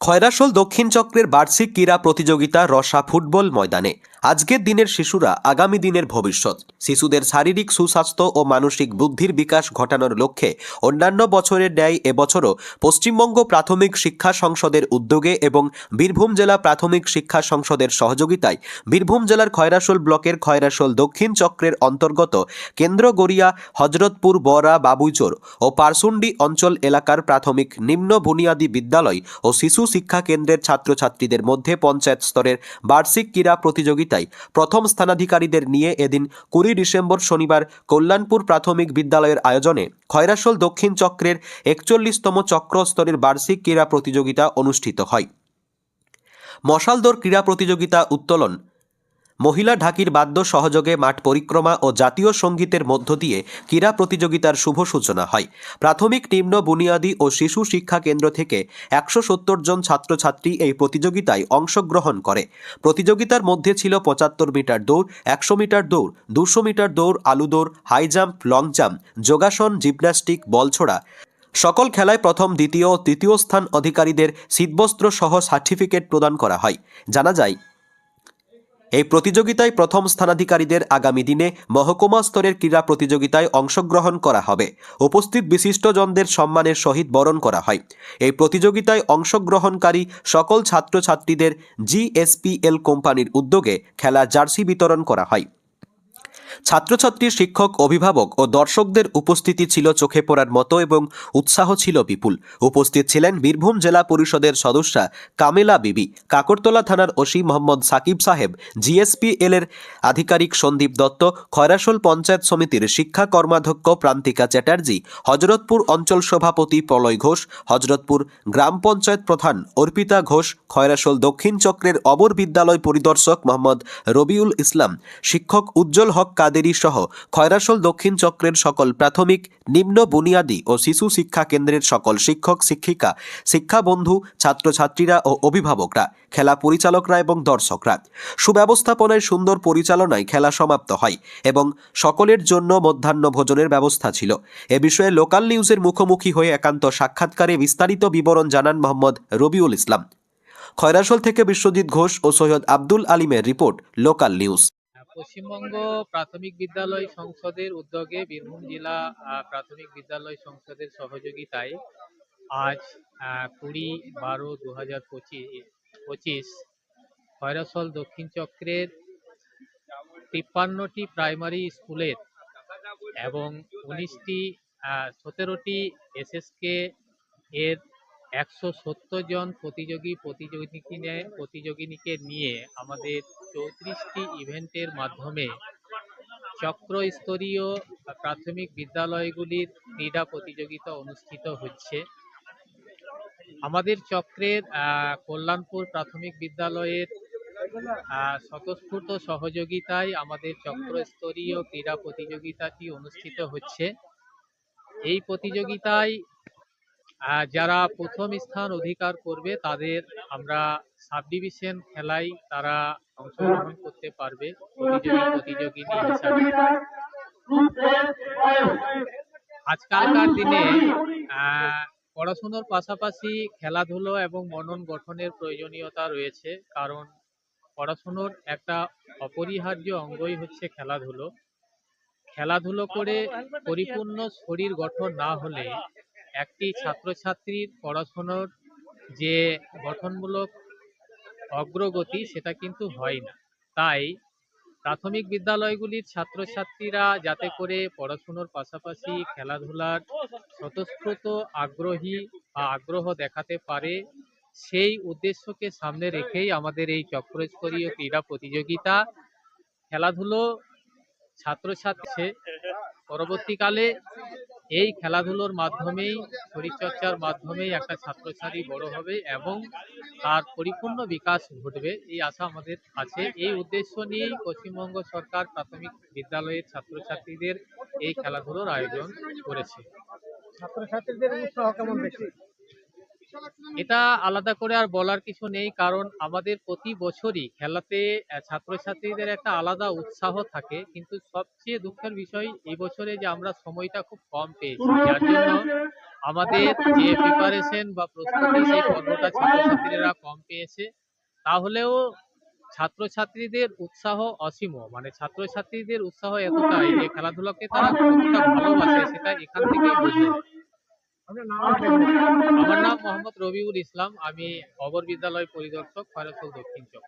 খয়রাসোল দক্ষিণ চক্রের বার্ষিক ক্রীড়া প্রতিযোগিতা রসা ফুটবল ময়দানে। আজকের দিনের শিশুরা আগামী দিনের ভবিষ্যৎ। শিশুদের শারীরিক সুস্বাস্থ্য ও মানসিক বুদ্ধির বিকাশ ঘটানোর লক্ষ্যে অন্যান্য বছরের ন্যায় এবছরও পশ্চিমবঙ্গ প্রাথমিক শিক্ষা সংসদের উদ্যোগে এবং বীরভূম জেলা প্রাথমিক শিক্ষা সংসদের সহযোগিতায় বীরভূম জেলার খয়রাসোল ব্লকের খয়রাসোল দক্ষিণ চক্রের অন্তর্গত কেন্দ্রগড়িয়া হজরতপুর বরা বাবুইচোর ও পারসুন্ডি অঞ্চল এলাকার প্রাথমিক নিম্ন বুনিয়াদী বিদ্যালয় ও শিশু শিক্ষা কেন্দ্রের ছাত্রছাত্রীদের মধ্যে পঞ্চায়েত স্তরের বার্ষিক ক্রীড়া প্রতিযোগিতায় প্রথম স্থানাধিকারীদের নিয়ে এদিন কুড়ি ডিসেম্বর শনিবার কল্যাণপুর প্রাথমিক বিদ্যালয়ের আয়োজনে খয়রাসোল দক্ষিণ চক্রের একচল্লিশতম চক্র স্তরের বার্ষিক ক্রীড়া প্রতিযোগিতা অনুষ্ঠিত হয়। মশালদোর ক্রীড়া প্রতিযোগিতা উত্তোলন মহিলা ঢাকির বাদ্য সহযোগে মাঠ পরিক্রমা ও জাতীয় সঙ্গীতের মধ্য দিয়ে ক্রীড়া প্রতিযোগিতার শুভ সূচনা হয়। প্রাথমিক নিম্ন বুনিয়াদী ও শিশু শিক্ষা কেন্দ্র থেকে একশো সত্তর জন ছাত্রছাত্রী এই প্রতিযোগিতায় অংশগ্রহণ করে। প্রতিযোগিতার মধ্যে ছিল পঁচাত্তর মিটার দৌড়, একশো মিটার দৌড়, দুশো মিটার দৌড়, আলু দৌড়, হাই জাম্প, লং জাম্প, যোগাসন, জিমন্যাস্টিক বলছোড়া সকল খেলায় প্রথম, দ্বিতীয় ও তৃতীয় স্থান অধিকারীদের শীতবস্ত্র সহ সার্টিফিকেট প্রদান করা হয়। জানা যায় এই প্রতিযোগিতায় প্রথম স্থানাধিকারীদের আগামী দিনে মহকুমা স্তরের ক্রীড়া প্রতিযোগিতায় অংশগ্রহণ করা হবে। উপস্থিত বিশিষ্টজনদের সম্মানের সহিত বরণ করা হয়। এই প্রতিযোগিতায় অংশগ্রহণকারী সকল ছাত্রছাত্রীদের জিএসপিএল কোম্পানির উদ্যোগে খেলা জার্সি বিতরণ করা হয়। ছাত্রছাত্রী শিক্ষক, অভিভাবক ও দর্শকদের উপস্থিতি ছিল চোখে পড়ার মতো এবং উৎসাহ ছিল বিপুল। উপস্থিত ছিলেন বীরভূম জেলা পরিষদের সদস্যা কামেলা বিবি, কাকরতলা থানার ওসি মোহাম্মদ সাকিব সাহেব, জিএসপিএল এর আধিকারিক সন্দীপ দত্ত খয়রাসোল পঞ্চায়েত সমিতির শিক্ষা কর্মাধ্যক্ষ প্রান্তিকা চ্যাটার্জি, হজরতপুর অঞ্চল সভাপতি প্রলয় ঘোষ, হজরতপুর গ্রাম পঞ্চায়েত প্রধান অর্পিতা ঘোষ খয়রাসোল দক্ষিণ চক্রের অবর বিদ্যালয় পরিদর্শক মোহাম্মদ রবিউল ইসলাম, শিক্ষক উজ্জ্বল হক কাদেরি সহ খয়রাসোল দক্ষিণ চক্রের সকল প্রাথমিক, নিম্ন বুনিয়াদী ও শিশু শিক্ষা কেন্দ্রের সকল শিক্ষক, শিক্ষিকা শিক্ষা বন্ধু ছাত্রছাত্রীরা ও অভিভাবকরা, খেলা পরিচালকরা এবং দর্শকরা। সুব্যবস্থাপনায় সুন্দর পরিচালনায় খেলা সমাপ্ত হয় এবং সকলের জন্য মধ্যাহ্ন ভোজনের ব্যবস্থা ছিল। এ বিষয়ে লোকাল নিউজের মুখোমুখি হয়ে একান্ত সাক্ষাৎকারে বিস্তারিত বিবরণ জানান মোহাম্মদ রবিউল ইসলাম। খয়রাসোল থেকে বিশ্বজিৎ ঘোষ ও সৈয়দ আব্দুল আলিমের রিপোর্ট, লোকাল নিউজ। পশ্চিমবঙ্গ প্রাথমিক বিদ্যালয় সংসদের উদ্যোগে বীরভূম জেলা প্রাথমিক বিদ্যালয় সংসদের সহযোগিতায় আজ কুড়ি বারো দু হাজার পঁচিশ খয়রাসল দক্ষিণ চক্রের তিপ্পান্নটি প্রাইমারি স্কুলের এবং উনিশটি সতেরোটি এসএসকে এর একশো সত্তর জন প্রতিযোগী প্রতিযোগিনী নিয়ে- প্রতিযোগিনীকে নিয়ে আমাদের চৌত্রিশটি ইভেন্টের মাধ্যমে চক্র স্তরীয় প্রাথমিক বিদ্যালয়গুলির ক্রীড়া প্রতিযোগিতা অনুষ্ঠিত হচ্ছে। আমাদের চক্রের কল্যাণপুর প্রাথমিক বিদ্যালয়ের স্বতঃস্ফূর্ত সহযোগিতায় আমাদের চক্র স্তরীয় ক্রীড়া প্রতিযোগিতাটি অনুষ্ঠিত হচ্ছে। এই প্রতিযোগিতায় যারা প্রথম স্থান অধিকার করবে, তাদের আমরা সাব ডিভিশন খেলায় তারা অংশগ্রহণ করতে পারবে। আজকালকার দিনে পড়াশোনার পাশাপাশি খেলাধুলো এবং মনন গঠনের প্রয়োজনীয়তা রয়েছে, কারণ পড়াশুনোর একটা অপরিহার্য অঙ্গই হচ্ছে খেলাধুলো। খেলাধুলো করে পরিপূর্ণ শরীর গঠন না হলে একটি ছাত্রছাত্রীর পড়াশোনার যে গঠনমূলক অগ্রগতি সেটা কিন্তু হয় না। তাই প্রাথমিক বিদ্যালয়গুলির ছাত্রছাত্রীরা যাতে করে পড়াশুনোর পাশাপাশি খেলাধুলার স্বতঃস্ফূর্ত আগ্রহী বা আগ্রহ দেখাতে পারে, সেই উদ্দেশ্যকে সামনে রেখেই আমাদের এই চক্রস্তরীয় ক্রীড়া প্রতিযোগিতা খেলাধুলো ছাত্রছাত্রী পরবর্তীকালে এই খেলাধুলোর মাধ্যমেই, শরীরচর্চার মাধ্যমেই একটা ছাত্রছাত্রী বড় হবে এবং তার পরিপূর্ণ বিকাশ ঘটবে, এই আশা আমাদের আছে। এই উদ্দেশ্য নিয়েই পশ্চিমবঙ্গ সরকার প্রাথমিক বিদ্যালয়ের ছাত্রছাত্রীদের এই খেলাধুলোর আয়োজন করেছে। ছাত্রছাত্রীদের উৎসাহ কেমন বেশি এটা আলাদা করে আর বলার কিছু নেই, কারণ আমাদের প্রতি বছরই খেলাতে ছাত্রছাত্রীদের একটা আলাদা উৎসাহ থাকে। কিন্তু সবচেয়ে দুঃখের বিষয়, এই বছরে যে আমরা সময়টা খুব কম পেয়েছি। আমাদের যে প্রিপারেশন বা প্রস্তুতি, সেই পর্বটা ছাত্রছাত্রীরা কম পেয়েছে। তাহলেও ছাত্রছাত্রীদের উৎসাহ অসীম। মানে ছাত্রছাত্রীদের উৎসাহ এতটাই যে খেলাধুলাকে তারা কতটা ভালোবাসে, সেটা এখান থেকেই বোঝা যায়। আমার নাম মোহাম্মদ রবিউল ইসলাম। আমি অগর বিদ্যালয় পরিদর্শক খয়রসুল দক্ষিণ চক